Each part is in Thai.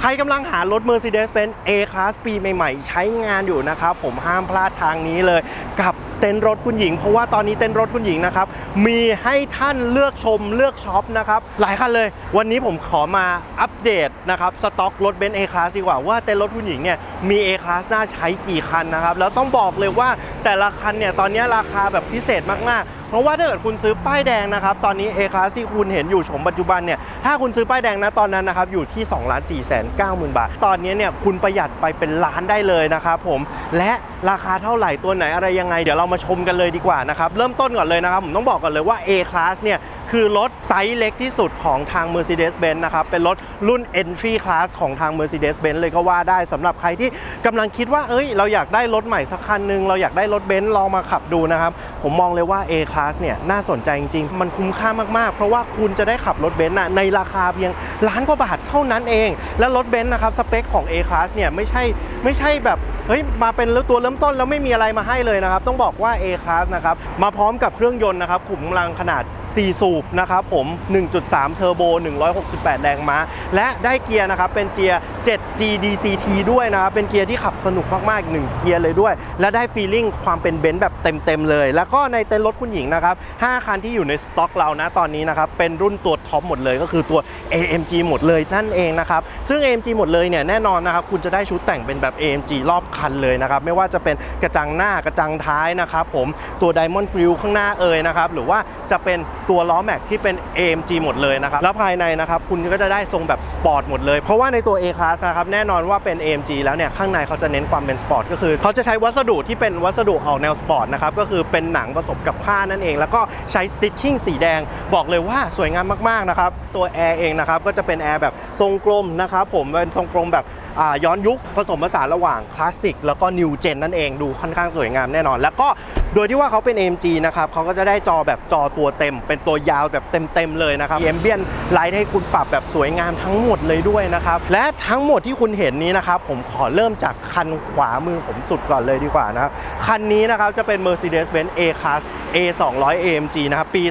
ใครกำลังหารถ Mercedes-Benz A-Class ปีใหม่ ๆ ใช้งานอยู่นะครับ ผมห้ามพลาดทางนี้เลยกับ เต็นท์รถคุณหญิง เพราะว่าตอนนี้เต็นท์รถคุณหญิงนะครับ มีให้ท่านเลือกชมเลือกช็อปนะครับ หลายคันเลย วันนี้ผมขอมาอัปเดตนะครับ สต็อกรถเบนซ์ A-Class ดีกว่า ว่าเต็นท์รถคุณหญิงเนี่ยมี A-Class น่าใช้กี่คันนะครับ แล้วต้องบอกเลยว่าแต่ละคันเนี่ยตอนนี้ราคาแบบพิเศษมากๆเพราะว่าถ้าเกิดคุณซื้อป้ายแดงนะครับ ตอนนี้ A-Class ที่คุณเห็นอยู่ชมปัจจุบันเนี่ย ถ้าคุณซื้อป้ายแดงนะตอนนั้นนะครับ อยู่ที่ 2 4 9 0 0 0 0บาท ตอนนี้เนี่ยคุณประหยัดไปเป็นล้านได้เลยนะครับผม และราคาเท่าไหร่ตัวไหนอะไรยังไง เดี๋ยวเรามาชมกันเลยดีกว่านะครับเริ่มต้นก่อนเลยนะครับผมต้องบอกก่อนเลยว่า A-Class เนี่ยคือรถไซส์เล็กที่สุดของทาง Mercedes-Benz นะครับเป็นรถรุ่น Entry Class ของทาง Mercedes-Benz เลยก็ว่าได้สำหรับใครที่กำลังคิดว่าเอ้ยเราอยากได้รถใหม่สักคันหนึ่งเราอยากได้รถเบนซ์ลองมาขับดูนะครับ ผมมองเลยว่า A-Class เนี่ยน่าสนใจจริงๆ มันคุ้มค่ามากๆ เพราะว่าคุณจะได้ขับรถเบนซ์นในราคาเพียงล้านกว่าบาทเท่านั้นเอง และรถเบนซ์นะครับสเปคของ A-Class เนี่ยไม่ใช่ไม่ใช่แบบ เฮ้ยมาเป็นตัวเริ่มต้นแล้วไม่มีอะไรมาให้เลยนะครับ ต้องบอกว่า A-Class นะครับมาพร้อมกับเครื่องยนต์นะครับขุมกำลังขนาด 4 สูบนะครับผม 1.3 เทอร์โบ 168 แรงม้า และได้เกียร์นะครับเป็นเกียร์ 7 GDCT ด้วยนะเป็นเกียร์ที่ขับสนุกมากๆอีกหนึ่งเกียร์เลยด้วย และได้ฟีลลิ่งความเป็นเบนซ์แบบเต็มๆเลย แล้วก็ในเต็นท์รถคุณหญิงนะครับ 5 คันที่อยู่ในสต็อกเรานะตอนนี้นะครับเป็นรุ่นตัวท็อปหมดเลยก็คือตัว AMG หมดเลยนั่นเองนะครับ ซึ่ง AMG หมดเลยเนี่ยแน่นอนนะครับคุณจะได้ชุดแต่งเป็นแบบ AMG รอบคันเลยนะครับไม่ว่าจะเป็นกระจังหน้ากระจังท้ายนะครับผมตัว Diamond Grille ข้างหน้าเอ่ยนะครับหรือว่าจะเป็นตัวล้อแม็กที่เป็น AMG หมดเลยนะครับแล้วภายในนะครับคุณก็จะได้ทรงแบบสปอร์ตหมดเลย เพราะว่าในตัว Plus นะครับแน่นอนว่าเป็น AMG แล้วเนี่ยข้างในเขาจะเน้นความเป็นสปอร์ตก็คือเขาจะใช้วัสดุที่เป็นวัสดุออกแนวสปอร์ตนะครับก็คือเป็นหนังผสมกับผ้านั่นเอง แล้วก็ใช้สติชชิ่งสีแดงบอกเลยว่าสวยงามมากๆนะครับตัวแอร์เองนะครับก็จะเป็นแอร์แบบทรงกลมนะครับผมเป็นทรงกลมแบบ ย้อนยุคผสมผสานระหว่างคลาสสิกแล้วก็นิวเจนนั่นเองดูค่อนข้างสวยงามแน่นอน แล้วก็โดยที่ว่าเขาเป็น AMG นะครับเขาก็จะได้จอแบบจอตัวเต็ม เป็นตัวยาวแบบเต็มๆเลยนะครับเอมเบียนไลท์ให้คุณปรับแบบสวยงามทั้งหมดเลยด้วยนะครับและทั้งหมดที่คุณเห็นนี้นะครับผมขอเริ่มจากคันขวามือผมสุดก่อนเลยดีกว่านะครับคันนี้นะครับจะเป็น Mercedes-Benz A-Class A 2 0 0 AMG นะครับปี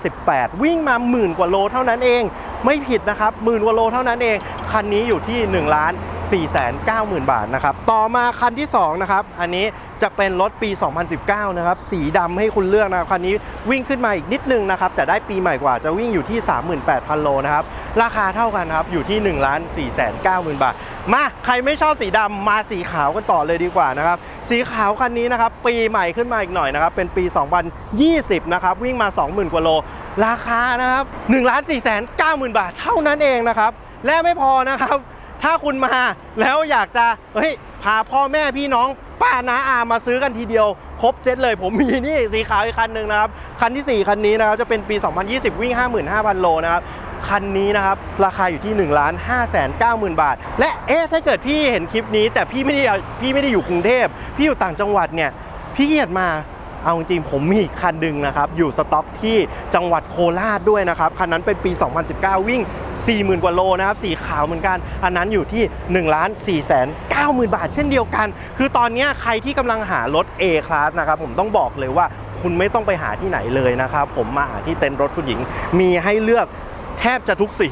2018 วิ่งมาหมื่นกว่าโลเท่านั้นเอง ไม่ผิดนะครับหมื่นกว่าโลเท่านั้นเอง คันนี้อยู่ที่1ล้าน 490,000 บาทนะครับ ต่อมาคันที่2นะครับ อันนี้จะเป็นรถปี 2019 นะครับ สีดำให้คุณเลือกนะครับ คันนี้วิ่งขึ้นมาอีกนิดนึงนะครับ แต่ได้ปีใหม่กว่าจะวิ่งอยู่ที่ 38,000 โลนะครับ ราคาเท่ากันครับ อยู่ที่ 1,490,000บาท มา ใครไม่ชอบสีดำมาสีขาวกันต่อเลยดีกว่านะครับ สีขาวคันนี้นะครับ ปีใหม่ขึ้นมาอีกหน่อยนะครับ เป็นปี 2020 นะครับ วิ่งมา 20,000 กว่าโล ราคานะครับ1,490,000บาทเท่านั้นเองนะครับ และไม่พอนะครับ ถ้าคุณมาแล้วอยากจะเฮ้ยพาพ่อแม่พี่น้องป้าน้าอามาซื้อกันทีเดียว ครบเซตเลยผมมีนี่สีขาวอีกคันหนึ่งนะครับ คันที่ 4 คันนี้นะครับ จะเป็นปี 2020 วิ่ง 55,000 โลนะครับ คันนี้นะครับ ราคาอยู่ที่1ล้าน5แสน9หมื่นบาท และเอ๊ะถ้าเกิดพี่เห็นคลิปนี้ แต่พี่ไม่ได้พี่ไม่ได้อยู่กรุงเทพ พี่อยู่ต่างจังหวัดเนี่ย พี่เกียดมาเอาจริงผมมีอีกคันหนึ่งนะครับ อยู่สต็อกที่จังหวัดโคราชด้วยนะครับ คันนั้นเป็นปี 2019 วิ่ง 40,000 กว่าโลนะครับสีขาวเหมือนกัน อันนั้นอยู่ที่ 1,490,000 บาท เช่นเดียวกัน คือตอนนี้ใครที่กำลังหารถ A class นะครับผมต้องบอกเลยว่าคุณไม่ต้องไปหาที่ไหนเลยนะครับผมมาหาที่เต็นท์รถคุณหญิงมีให้เลือก แทบจะทุกสี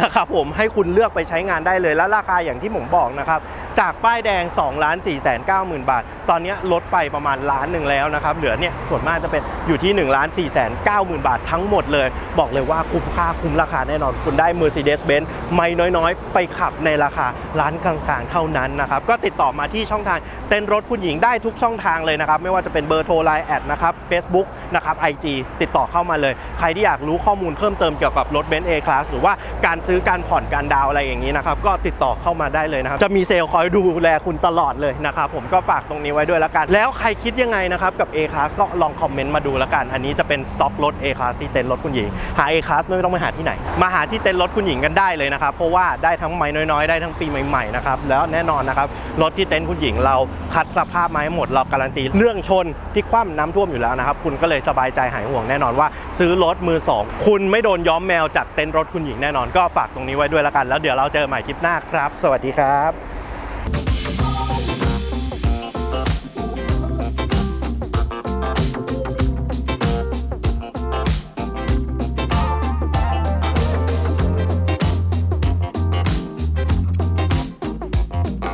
นะครับผมให้คุณเลือกไปใช้งานได้เลยและราคาอย่างที่ผมบอกนะครับจากป้ายแดง2ล้าน4แสน9หมื่นบาท ตอนนี้ลดไปประมาณล้านหนึ่งแล้วนะครับเหลือเนี่ยส่วนมากจะเป็นอยู่ที่1ล้าน4แสน9หมื่นบาททั้งหมดเลย บอกเลยว่าคุ้มค่าคุ้มราคาแน่นอนคุณได้ Mercedes-Benz ไม่น้อยๆ ไปขับในราคาล้านกลางๆ เท่านั้นนะครับก็ติดต่อมาที่ช่องทางเต้นรถคุณหญิงได้ทุกช่องทางเลยนะครับไม่ว่าจะเป็นเบอร์โทรไลน์แอดนะครับ Facebook นะครับ IG ติดต่อเข้ามาเลย ใครที่อยากรู้ข้อมูลเพิ่มเติมเกี่ยวกับรถ Benz A Class หรือว่าการซื้อการผ่อนการดาวอะไรอย่างนี้นะครับก็ติดต่อเข้ามาได้เลยนะครับจะมีเซลล์คอยดูแลคุณตลอดเลยนะครับผมก็ฝากตรงนี้ไว้ด้วยละกัน แล้วใครคิดยังไงนะครับกับ A Class ก็ลองคอมเมนต์มาดูละกัน อันนี้จะเป็นสต็อกรถ A Class ที่เต็นท์รถคุณหญิงหา A Class ไม่ต้องไปหาที่ไหน มาหาที่เต็นท์รถคุณหญิงกันได้เลยนะครับเพราะว่าได้ทั้งไม้น้อยๆ ได้ทั้งปีใหม่ๆนะครับแล้วแน่นอนนะครับรถที่เต็นท์คุณหญิงเราคัดสภาพมาให้หมดเราการันตีเรื่องชนที่คว่ำน้ำท่วมอยู่แล้วนะครับคุณก็เลยสบายใจหายห่วงแน่นอนว่า ซื้อรถมือสองคุณไม่โดนย้อมแมวจากเต็นท์รถคุณหญิงแน่นอนก็ฝากตรงนี้ไว้ด้วยละกัน แล้วเดี๋ยวเราเจอใหม่คลิปหน้าครับ สวัสดีครับ